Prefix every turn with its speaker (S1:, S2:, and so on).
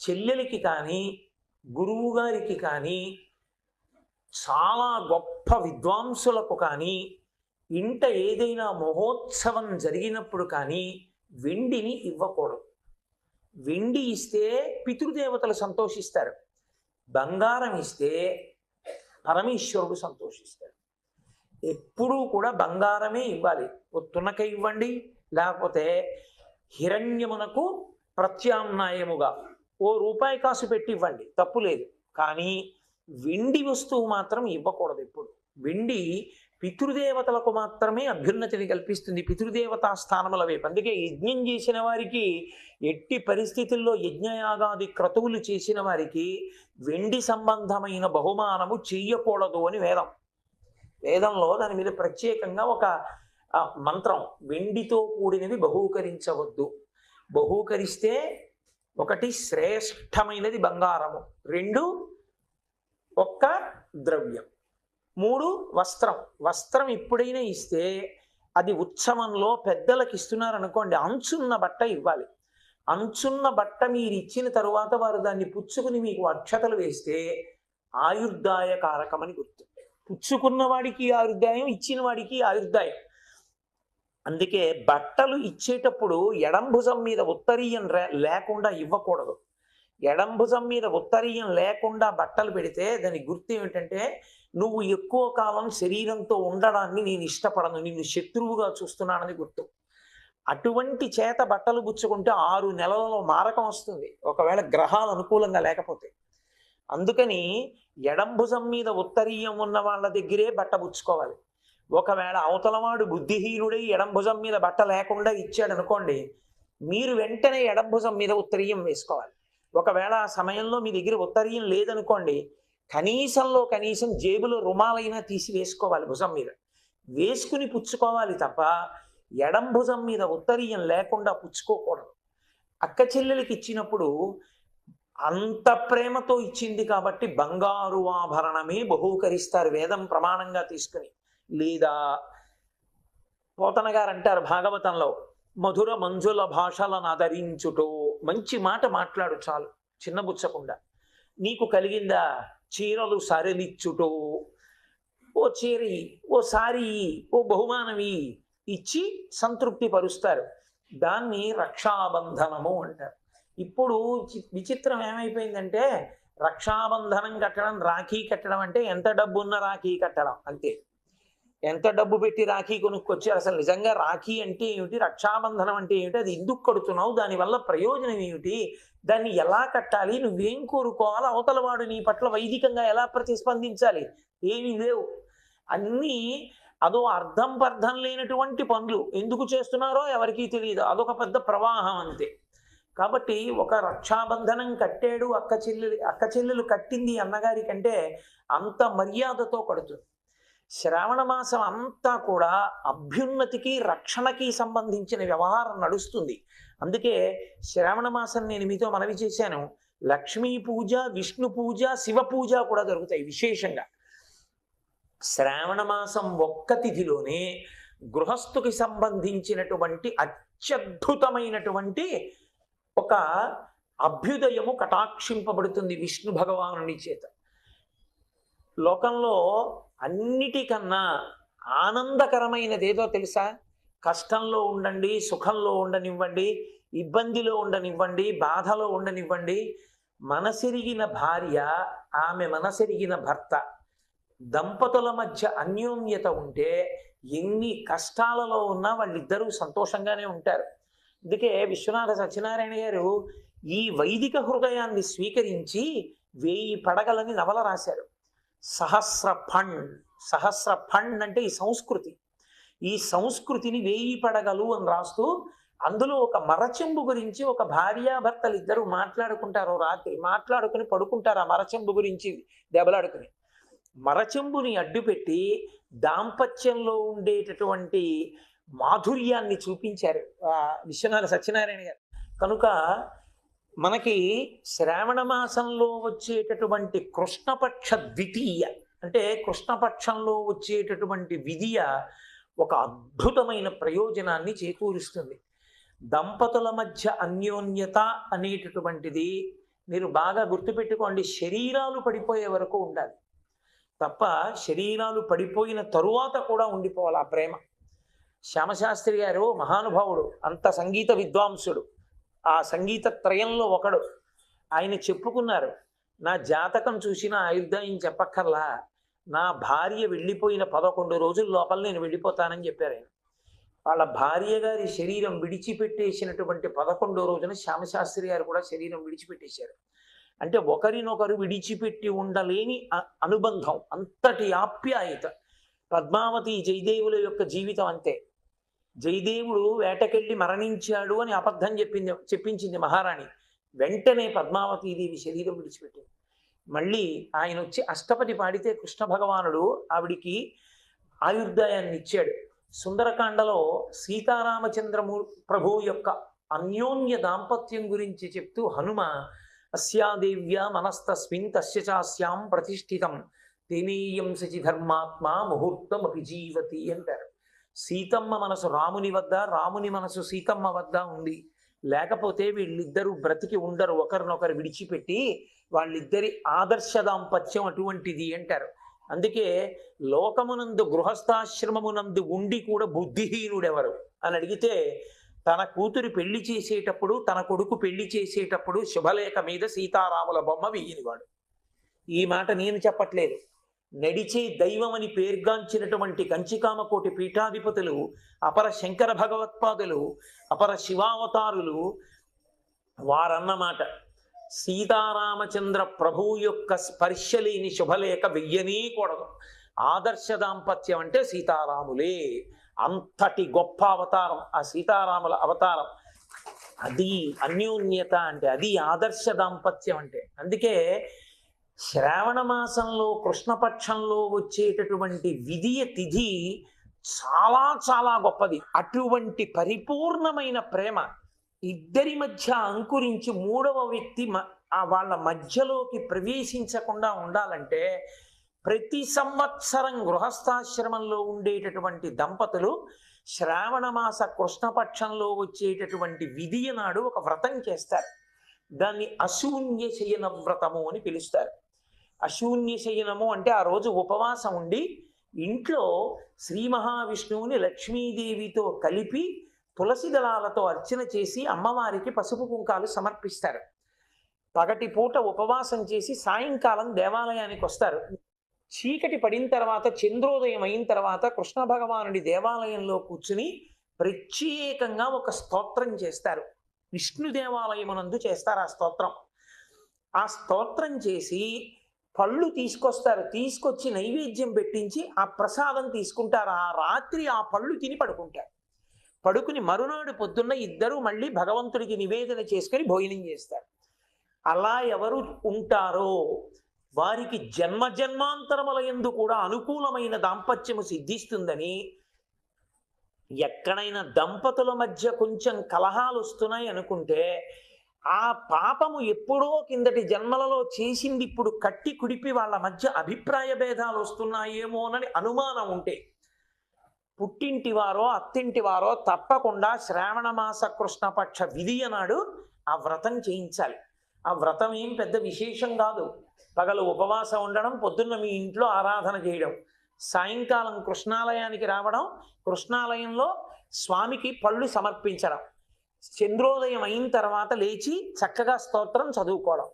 S1: చెల్లెలికి కానీ గురువు గారికి కానీ చాలా గొప్ప విద్వాంసులకు కానీ ఇంట ఏదైనా మహోత్సవం జరిగినప్పుడు కానీ వెండిని ఇవ్వకూడదు. వెండి ఇస్తే పితృదేవతలు సంతోషిస్తారు. బంగారం ఇస్తే పరమేశ్వరుడు సంతోషిస్తాడు ఎప్పుడూ కూడా బంగారమే ఇవ్వాలి. తునక ఇవ్వండి లేకపోతే హిరణ్యమునకు ప్రత్యామ్నాయముగా ఓ రూపాయి కాసు పెట్టి ఇవ్వండి తప్పు లేదు. కానీ వెండి వస్తువు మాత్రం ఇవ్వకూడదు ఎప్పుడు. వెండి పితృదేవతలకు మాత్రమే అభ్యున్నతిని కల్పిస్తుంది. పితృదేవతా స్థానముల వైపు. అందుకే యజ్ఞం చేసిన వారికి ఎట్టి పరిస్థితుల్లో యజ్ఞయాగాది క్రతువులు చేసిన వారికి వెండి సంబంధమైన బహుమానము చెయ్యకూడదు అని వేదం. వేదంలో దాని మీద ప్రత్యేకంగా ఒక మంత్రం వెండితో కూడినవి బహూకరించవద్దు. బహూకరిస్తే ఒకటి శ్రేష్టమైనది బంగారము. రెండు ఒక్క ద్రవ్యం. మూడు వస్త్రం. వస్త్రం ఎప్పుడైనా ఇస్తే అది ఉత్సవంలో పెద్దలకు ఇస్తున్నారు అనుకోండి అంచున్న బట్ట ఇవ్వాలి. అంచున్న బట్ట మీరు ఇచ్చిన తరువాత వారు దాన్ని పుచ్చుకుని మీకు అక్షతలు వేస్తే ఆయుర్దాయ కారకమని గుర్తు పుచ్చుకున్న వాడికి ఆయుర్దాయం ఇచ్చిన వాడికి ఆయుర్దాయం. అందుకే బట్టలు ఇచ్చేటప్పుడు ఎడం భుజం మీద ఉత్తరీయం లేకుండా ఇవ్వకూడదు. ఎడం భుజం మీద ఉత్తరీయం లేకుండా బట్టలు పెడితే దాని గుర్తు ఏమిటంటే నువ్వు ఎక్కువ కాలం శరీరంతో ఉండడాన్ని నేను ఇష్టపడను నిన్ను శత్రువుగా చూస్తున్నానని గుర్తు. అటువంటి చేత బట్టలు గుచ్చుకుంటే ఆరు నెలలలో మారకం వస్తుంది. ఒకవేళ గ్రహాలు అనుకూలంగా లేకపోతే. అందుకని ఎడం భుజం మీద ఉత్తరీయం ఉన్న వాళ్ళ దగ్గరే బట్ట పుచ్చుకోవాలి ఒకవేళ అవతలవాడు బుద్ధిహీనుడై ఎడం భుజం మీద బట్ట లేకుండా ఇచ్చాడు అనుకోండి మీరు వెంటనే ఎడం భుజం మీద ఉత్తరీయం వేసుకోవాలి. ఒకవేళ ఆ సమయంలో మీ దగ్గర ఉత్తరీయం లేదనుకోండి కనీసంలో కనీసం జేబులో రుమాలైనా తీసి వేసుకోవాలి భుజం మీద. వేసుకుని పుచ్చుకోవాలి తప్ప ఎడం భుజం మీద ఉత్తరీయం లేకుండా పుచ్చుకోకూడదు. అక్క చెల్లెలకి ఇచ్చినప్పుడు అంత ప్రేమతో ఇచ్చింది కాబట్టి బంగారు ఆభరణమే బహూకరిస్తారు వేదం ప్రమాణంగా తీసుకుని. లేదా పోతన గారు అంటారు భాగవతంలో మధుర మంజుల భాషలను ఆదరించుటో మంచి మాట మాట్లాడు చాలు చిన్నబుచ్చకుండా నీకు కలిగిందా చీరలు సరలిచ్చుటో? ఓ చీరి ఓ సారీ ఓ బహుమానవి ఇచ్చి సంతృప్తి పరుస్తారు. దాన్ని రక్షాబంధనము అంటారు. ఇప్పుడు విచిత్రం ఏమైపోయిందంటే రక్షాబంధనం కట్టడం రాఖీ కట్టడం అంటే ఎంత డబ్బు ఉన్న రాఖీ కట్టడం అంతే. ఎంత డబ్బు పెట్టి రాఖీ కొనుక్కొచ్చి అసలు నిజంగా రాఖీ అంటే ఏమిటి? రక్షాబంధనం అంటే ఏమిటి? అది ఎందుకు కడుతున్నావు? దానివల్ల ప్రయోజనం ఏమిటి? దాన్ని ఎలా కట్టాలి? నువ్వేం కోరుకోవాలి? అవతల వాడు నీ పట్ల వైదికంగా ఎలా ప్రతిస్పందించాలి? ఏమీ లేవు. అన్నీ అదో అర్థం పర్థం లేనటువంటి పనులు. ఎందుకు చేస్తున్నారో ఎవరికీ తెలియదు. అదొక పెద్ద ప్రవాహం అంతే. కాబట్టి ఒక రక్షాబంధనం కట్టాడు అక్క చెల్లెలు. అక్క చెల్లెలు కట్టింది అన్నగారి కంటే అంత మర్యాదతో కడుతుంది. శ్రావణ మాసం అంతా కూడా అభ్యున్నతికి రక్షణకి సంబంధించిన వ్యవహారం నడుస్తుంది. అందుకే శ్రావణ మాసం నేను మీతో మనవి చేశాను. లక్ష్మీ పూజ విష్ణు పూజ శివ పూజ కూడా దొరుకుతాయి విశేషంగా. శ్రావణ మాసం ఒక్క తిథిలోనే గృహస్థుకి సంబంధించినటువంటి అత్యద్భుతమైనటువంటి ఒక అభ్యుదయము కటాక్షింపబడుతుంది విష్ణు భగవానుని చేత. లోకంలో అన్నిటికన్నా ఆనందకరమైనది ఏదో తెలుసా? కష్టంలో ఉండండి సుఖంలో ఉండనివ్వండి ఇబ్బందిలో ఉండనివ్వండి బాధలో ఉండనివ్వండి. మనసిరిగిన భార్య ఆమె మనసిరిగిన భర్త. దంపతుల మధ్య అన్యోన్యత ఉంటే ఎన్ని కష్టాలలో ఉన్నా వాళ్ళిద్దరూ సంతోషంగానే ఉంటారు. అందుకే విశ్వనాథ సత్యనారాయణ గారు ఈ వైదిక హృదయాన్ని స్వీకరించి వేయి పడగలని నవల రాశారు. సహస్ర ఫండ్ సహస్ర ఫండ్ అంటే ఈ సంస్కృతి. ఈ సంస్కృతిని వేయి పడగలు అని రాస్తూ అందులో ఒక మరచెంబు గురించి ఒక భార్యాభర్తలు ఇద్దరు మాట్లాడుకుంటారు రాత్రి. మాట్లాడుకుని పడుకుంటారు ఆ మరచెంబు గురించి దెబ్బలాడుకుని. మరచెంబుని అడ్డుపెట్టి దాంపత్యంలో ఉండేటటువంటి మాధుర్యాన్ని చూపించారు విశ్వనాథ సత్యనారాయణ గారు. కనుక మనకి శ్రావణ మాసంలో వచ్చేటటువంటి కృష్ణపక్ష ద్వితీయ అంటే కృష్ణపక్షంలో వచ్చేటటువంటి విధియ ఒక అద్భుతమైన ప్రయోజనాన్ని చేకూరుస్తుంది. దంపతుల మధ్య అన్యోన్యత అనేటటువంటిది మీరు బాగా గుర్తుపెట్టుకోండి శరీరాలు పడిపోయే వరకు ఉండాలి. తప్ప శరీరాలు పడిపోయిన తరువాత కూడా ఉండిపోవాలి ఆ ప్రేమ. శ్యామశాస్త్రి గారు మహానుభావుడు అంత సంగీత విద్వాంసుడు. ఆ సంగీత త్రయంలో ఒకడు. ఆయన చెప్పుకున్నారు నా జాతకం చూసిన ఆయుర్దాయం చెప్పక్కర్లా? నా భార్య వెళ్ళిపోయిన పదకొండు రోజుల లోపల నేను వెళ్ళిపోతానని చెప్పారు ఆయన. వాళ్ళ భార్య గారి శరీరం విడిచిపెట్టేసినటువంటి పదకొండో రోజున శ్యామశాస్త్రి గారు కూడా శరీరం విడిచిపెట్టేశారు. అంటే ఒకరినొకరు విడిచిపెట్టి ఉండలేని అనుబంధం అంతటి ఆప్యాయత. పద్మావతి జయదేవుల యొక్క జీవితం అంతే. జయదేవుడు వేటకెళ్ళి మరణించాడు అని అబద్ధం చెప్పింది చెప్పించింది మహారాణి. వెంటనే పద్మావతీదేవి శరీరం విడిచిపెట్టింది. మళ్ళీ ఆయన వచ్చి అష్టపది పాడితే కృష్ణ భగవానుడు ఆవిడికి ఆయుర్దాయాన్ని ఇచ్చాడు. సుందరకాండలో సీతారామచంద్రము ప్రభు యొక్క అన్యోన్య దాంపత్యం గురించి చెప్తూ హనుమ అస్యాదేవ్య మనస్తస్మిన్ తస్య చాస్యాం ప్రతిష్ఠితం. తేనేయం సచి ధర్మాత్మ ముహూర్తమపి జీవతి అంటారు. సీతమ్మ మనసు రాముని వద్ద రాముని మనసు సీతమ్మ వద్ద ఉంది. లేకపోతే వీళ్ళిద్దరూ బ్రతికి ఉండరు. ఒకరినొకరు విడిచిపెట్టి వాళ్ళిద్దరి ఆదర్శ దాంపత్యం అటువంటిది అంటారు. అందుకే లోకమునందు గృహస్థాశ్రమమునందు ఉండి కూడా బుద్ధిహీనుడెవరు? అని అడిగితే తన కూతురు పెళ్ళి చేసేటప్పుడు తన కొడుకు పెళ్ళి చేసేటప్పుడు శుభలేఖ మీద సీతారాముల బొమ్మ వెయ్యినవాడు ఈ మాట నేను చెప్పట్లేదు. నడిచే దైవమని పేర్గాంచినటువంటి కంచికామకోటి పీఠాధిపతులు అపర శంకర భగవత్పాదులు అపర శివావతారులు వారన్నమాట. సీతారామచంద్ర ప్రభువు యొక్క స్పర్శ లేని శుభలేఖ వెయ్యనీకూడదు. ఆదర్శ దాంపత్యం అంటే సీతారాములే. అంతటి గొప్ప అవతారం ఆ సీతారాముల అవతారం. అది అన్యోన్యత అంటే అది ఆదర్శ దాంపత్యం అంటే. అందుకే శ్రావణ మాసంలో కృష్ణపక్షంలో వచ్చేటటువంటి విధియ తిథి చాలా చాలా గొప్పది. అటువంటి పరిపూర్ణమైన ప్రేమ ఇద్దరి మధ్య అంకురించి మూడవ వ్యక్తి మ- వాళ్ళ మధ్యలోకి ప్రవేశించకుండా ఉండాలంటే ప్రతి సంవత్సరం గృహస్థాశ్రమంలో ఉండేటటువంటి దంపతులు శ్రావణ మాస కృష్ణపక్షంలో వచ్చేటటువంటి విధియ నాడు ఒక వ్రతం చేస్తారు. దాన్ని అశూన్య శయన వ్రతము అని పిలుస్తారు. అశూన్య శయనము అంటే ఆ రోజు ఉపవాసం ఉండి ఇంట్లో శ్రీ మహావిష్ణువుని లక్ష్మీదేవితో కలిపి తులసి దళాలతో అర్చన చేసి అమ్మవారికి పసుపు కుంకాలు సమర్పిస్తారు. పగటి పూట ఉపవాసం చేసి సాయంకాలం దేవాలయానికి వస్తారు. చీకటి పడిన తర్వాత చంద్రోదయం అయిన తర్వాత కృష్ణ భగవానుడి దేవాలయంలో కూర్చుని ప్రత్యేకంగా ఒక స్తోత్రం చేస్తారు. విష్ణు దేవాలయమునందు చేస్తారు ఆ స్తోత్రం. ఆ స్తోత్రం చేసి పళ్ళు తీసుకొస్తారు. తీసుకొచ్చి నైవేద్యం పెట్టించి ఆ ప్రసాదం తీసుకుంటారు. ఆ రాత్రి ఆ పళ్ళు తిని పడుకుంటారు. పడుకుని మరునాడు పొద్దున్న ఇద్దరు మళ్ళీ భగవంతుడికి నివేదన చేసుకొని భోజనం చేస్తారు. అలా ఎవరు ఉంటారో వారికి జన్మ జన్మాంతరముల యందు కూడా అనుకూలమైన దాంపత్యము సిద్ధిస్తుందని ఎక్కడైనా దంపతుల మధ్య కొంచెం కలహాలు వస్తున్నాయి అనుకుంటే ఆ పాపము ఎప్పుడో కిందటి జన్మలలో చేసింది ఇప్పుడు కట్టి కుడిపి వాళ్ళ మధ్య అభిప్రాయ భేదాలు వస్తున్నాయేమోనని అనుమానం ఉంటే పుట్టింటి వారో అత్తింటి వారో తప్పకుండా శ్రావణ మాస కృష్ణపక్ష విధి అన్నాడు ఆ వ్రతం చేయించాలి. ఆ వ్రతం ఏం పెద్ద విశేషం కాదు. పగలు ఉపవాసం ఉండడం పొద్దున్న మీ ఇంట్లో ఆరాధన చేయడం సాయంకాలం కృష్ణాలయానికి రావడం కృష్ణాలయంలో స్వామికి పళ్ళు సమర్పించడం. చంద్రోదయం అయిన తర్వాత లేచి చక్కగా స్తోత్రం చదువుకోవడం.